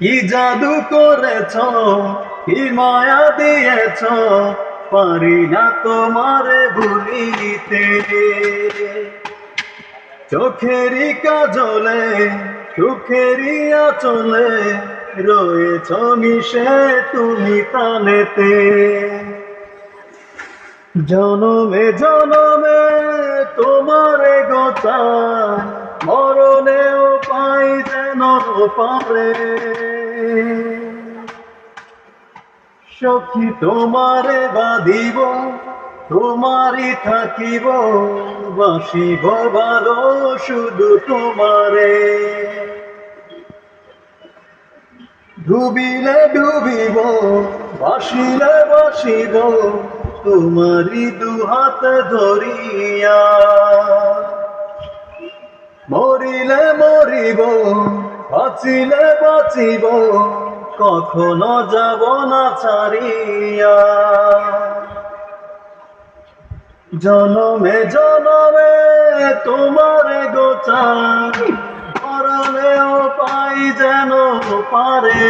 কি জাদু করেছ? কি মায়া দিয়েছ? পারি না তোমারে ভুলিতে। চোখেরই কাজলে, সুখেরই আচলে রয়েছ মিশে তুমি তানেতে জনমে জনমে তোমারে গোচা মরণেও পারে সখী তোমারে বাঁধিব, তোমারই থাকিব, বাসিব ভালো শুধু তোমারে। ডুবিলে ডুবিব, বাসিলে বাসিব তোমারি দুহাত ধরিয়া। মরিলে মরিব বাঁচিলে বাঁচিব, কখনো যাব না ছাড়িয়া। জনমে জনমে তোমার গোচার মরণেও পাই যেন পারে।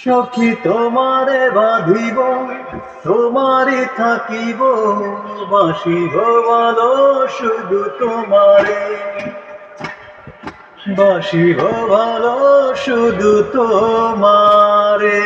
সখী তোমারে বাঁধিব, তোমারই থাকিব, বাসিব ভালো শুধু তোমারে। বাসি ভালো শুধু তোমারে।